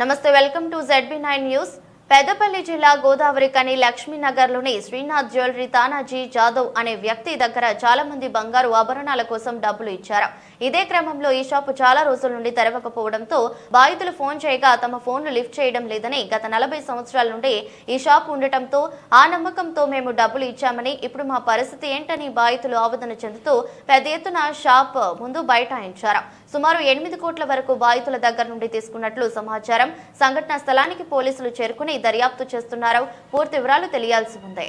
నమస్తే welcome to ZB nine news. Peddapalli జిల్లా Godavarikhani లక్ష్మీనగర్లోని శ్రీనాథ్ జ్యువెలరీ తానాజీ జాదవ్ అనే వ్యక్తి దగ్గర చాలా మంది బంగారు ఆభరణాల కోసం డబ్బులు ఇచ్చారు. ఇదే క్రమంలో ఈ షాపు చాలా రోజుల నుండి తెరవకపోవడంతో బాధితులు ఫోన్ చేయగా తమ ఫోన్లు లిఫ్ట్ చేయడం లేదని గత నలభై సంవత్సరాల నుండి ఈ షాప్ ఉండటంతో ఆ నమ్మకంతో మేము డబ్బులు ఇచ్చామని ఇప్పుడు మా పరిస్థితి ఏంటని బాధితులు ఆవేదన చెందుతూ పెద్ద ఎత్తున షాప్ ముందు బైఠాయించారు. సుమారు ఎనిమిది కోట్ల వరకు బాధితుల దగ్గర నుండి తీసుకున్నట్లు సమాచారం. సంఘటనా స్థలానికి పోలీసులు చేరుకుని దర్యాప్తు చేస్తున్నారు. పూర్తి వివరాలు తెలియాల్సి ఉంది.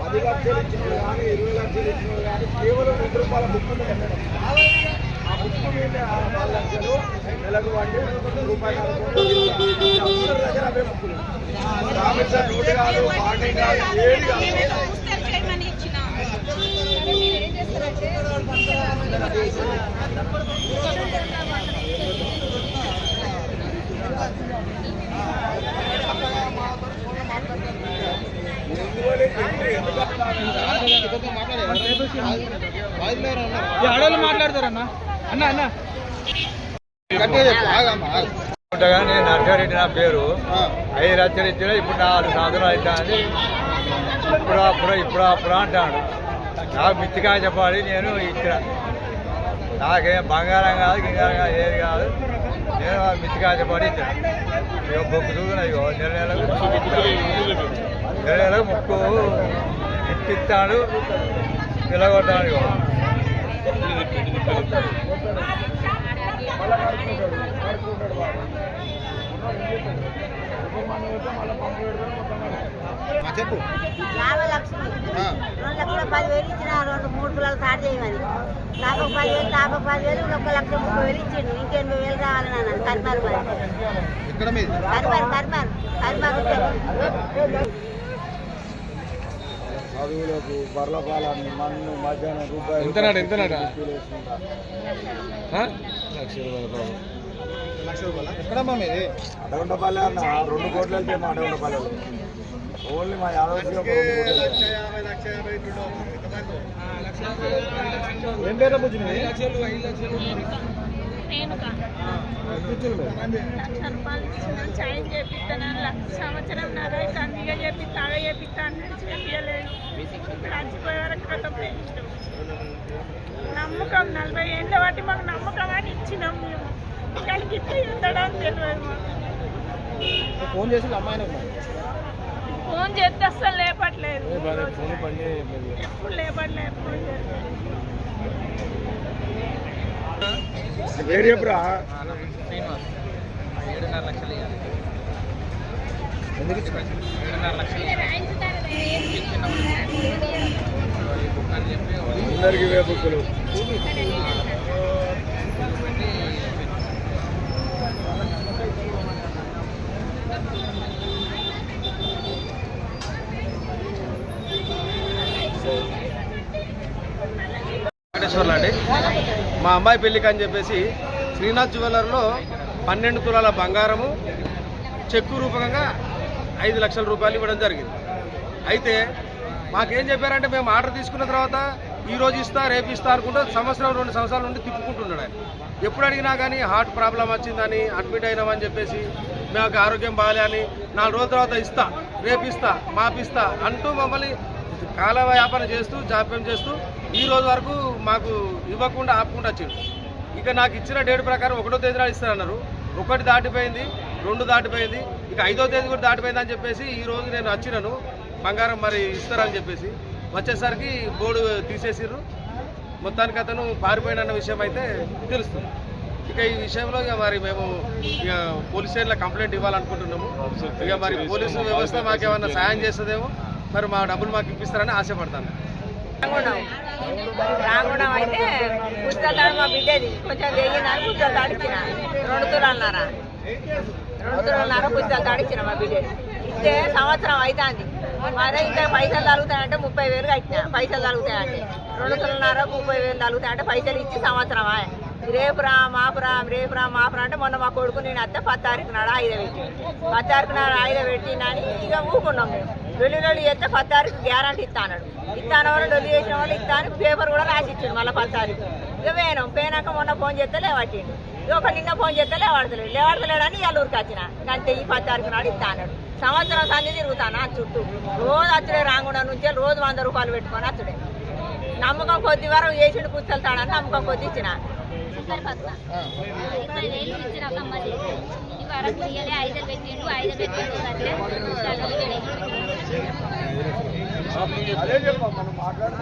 పది లక్షలు ఇచ్చినవి కానీ ఇరవై లక్షలు ఇచ్చినవి కానీ కేవలం రూపాయల బుక్ ఉంది ఆ బుక్ మీద నాలుగు లక్షలు నెలకు వాటి రూపాయలు అందరి దగ్గర అవే బుక్కులు రామేశ్వర నోటు కాదు పార్టీ కాదు ఏది కాదు ఆడవాళ్ళు మాట్లాడతారన్న? అన్న అన్న. నర్సారెడ్డి నా పేరు. ఐదు లక్షలు ఇచ్చిన ఇప్పుడు నాలుగు సంవత్సరాలు అవుతుంది. ఇప్పుడు అప్పుడు ఇప్పుడు అప్పుడు అంటాడు. నాకు మిచ్చిగా చెప్పాలి నేను ఇచ్చిన. నాకేం బంగారం కాదు గింగారం కాదు ఏది కాదు. నేను మిచ్చిగా చెప్పాలి ఇచ్చిన. ఇక బొక్కు చూసిన ఇగో నెల నెలకు నెల నెలకు ముక్కు. ఇప్పిస్తాడు పిల్లగొట్టాడు ఇగో. చెప్పు. యాభై లక్షలు. రెండు లక్షల పదివేలు ఇచ్చిన రెండు మూడు పిల్లలు స్టార్ట్ చేయమని. నాకు పదివేలు నాకు పదివేలు ఒక లక్ష ముప్పై వేలు ఇచ్చిండు. ఇంకెనభై వేలు కావాలని అన్నాను కరిమారు మరి. కరిమారు కరిమారు కరిమారు చదువులకు బర్ల పాలని మన్ను మధ్యాహ్నం రూపాయలు ఎంతనాట, ఎంతనాట? వేసుకుంటా. లక్ష రూపాయలు ఎక్కడమ్మా మీది? అన్న రెండు కోట్లు వెళ్తే మా అడగొండపల్లి ఓన్లీ మా యాదవ్. ఏం పేరు బుజ్జి లక్ష రూపాయలు ఇచ్చిన లక్ష సంవత్సరం నర తండ్రిగా చెప్పి తాగ చేపిస్తా అన్నాడు చెప్పలేదు చచ్చిపోయే వరకు నమ్మకం నలభై ఏళ్ళ బట్టి మాకు నమ్మకం అని ఇచ్చినాం మేము. కానీ గిట్ల ఇస్తాడని తెలియదు మాకు. ఫోన్ చేసి అమ్మాయిని ఫోన్ చేస్తే అస్సలు లేపట్లేదు. ఎప్పుడు లేపట్లేదు ఫోన్ చేస్తే ఏడున్నర లక్షలు ఇవ్వాలి ఎందుకు ఏడున్నర లక్షలు అందరికి వెంకటేశ్వర్లు అండి. మా అమ్మాయి పెళ్ళికి అని చెప్పేసి శ్రీనాథ్ జ్యువెలర్లో పన్నెండు తులాల బంగారము చెక్కు రూపకంగా ఐదు లక్షల రూపాయలు ఇవ్వడం జరిగింది. అయితే మాకేం చెప్పారంటే మేము ఆర్డర్ తీసుకున్న తర్వాత ఈ రోజు ఇస్తా రేపు ఇస్తా అనుకుంటే సంవత్సరం రెండు సంవత్సరాల నుండి తిప్పుకుంటున్నాడు ఆయన. ఎప్పుడు అడిగినా కానీ హార్ట్ ప్రాబ్లం వచ్చిందని అడ్మిట్ అయినామని చెప్పేసి మాకు ఆరోగ్యం బాగాలే అని నాలుగు రోజుల తర్వాత ఇస్తా రేపు ఇస్తా మాపిస్తా అంటూ మమ్మల్ని కాల వ్యాపారం చేస్తూ జాప్యం చేస్తూ ఈ రోజు వరకు మాకు ఇవ్వకుండా ఆపుకుంటూ వచ్చిండు. ఇక నాకు ఇచ్చిన డేట్ ప్రకారం ఒకటో తేదీ నాడు ఇస్తారన్నారు ఒకటి దాటిపోయింది. రెండు దాటిపోయింది. ఇక ఐదో తేదీ కూడా దాటిపోయింది అని చెప్పేసి ఈ రోజు నేను వచ్చినాను. బంగారం మరి ఇస్తారని చెప్పేసి. వచ్చేసరికి బోర్డు తీసేసిర్రు. మొత్తానికి అతను పారిపోయిన విషయం అయితే తెలుస్తుంది. ఇక ఈ విషయంలో ఇక మరి మేము ఇక పోలీస్ స్టేషన్లో కంప్లైంట్ ఇవ్వాలనుకుంటున్నాము. ఇక మరి పోలీసు వ్యవస్థ మాకేమన్నా సాయం చేస్తుందేమో మరి మా డబ్బులు మాకు ఇప్పిస్తారని ఆశపడతాను. రాంగుణం. అయితే పుస్తకాలు మా బిడ్డది కొంచెం తెగిన పుస్తకాలు ఇచ్చిన రెండు తులాలన్నారా రెండు తులాలన్నర పుస్తకాలు తాడిచ్చిన మా బిడ్డ. ఇస్తే సంవత్సరం అవుతుంది అదే ఇంకా పైసలు తగ్గుతాయంటే ముప్పై వేలు కట్టిన. పైసలు తగ్గుతాయంటే. రెండు తులన్నర ముప్పై వేలు తగ్గుతాయంటే పైసలు ఇచ్చి సంవత్సరం రేపు రా మాపు రా రేపు రా మాపు రా అంటే మొన్న మా కొడుకు నేను అత్త పది తారీఖు నాడు ఆయుధ పెట్టి. పది తారీఖు నాడు ఆయుధ పెట్టినని ఇక ఊకున్నాం మేము. లొల్లి లొల్లి చేస్తే పది తారీఖు గ్యారంటీ ఇస్తాను ఇస్తాను వాళ్ళు డొల్లి చేసిన వాళ్ళు ఇస్తాను పేపర్ కూడా రాసి ఇచ్చాడు మళ్ళీ పది తారీఖు. ఇక పోయినాం. పోయినాక మొన్న ఫోన్ చేస్తే లేవట్టిండు. ఒక నిన్న ఫోన్ చేస్తే లేవాడతలేడు. లేవాడతలేడని ఇవాళ ఊరికి వచ్చిన. అంతే ఈ పది తారీఖు నాడు ఇస్తా అన్నాడు. సంవత్సరం సంది తిరుగుతాను ఆ చుట్టూ? రోజు అచ్చుడే రాంగుండ నుంచే రోజు వంద రూపాయలు పెట్టుకొని అచ్చుడే. నమ్మకం కొద్ది వరకు వేసిండు పుస్తకాలని నమ్మకం కొద్ది ఇచ్చిన. ఐదు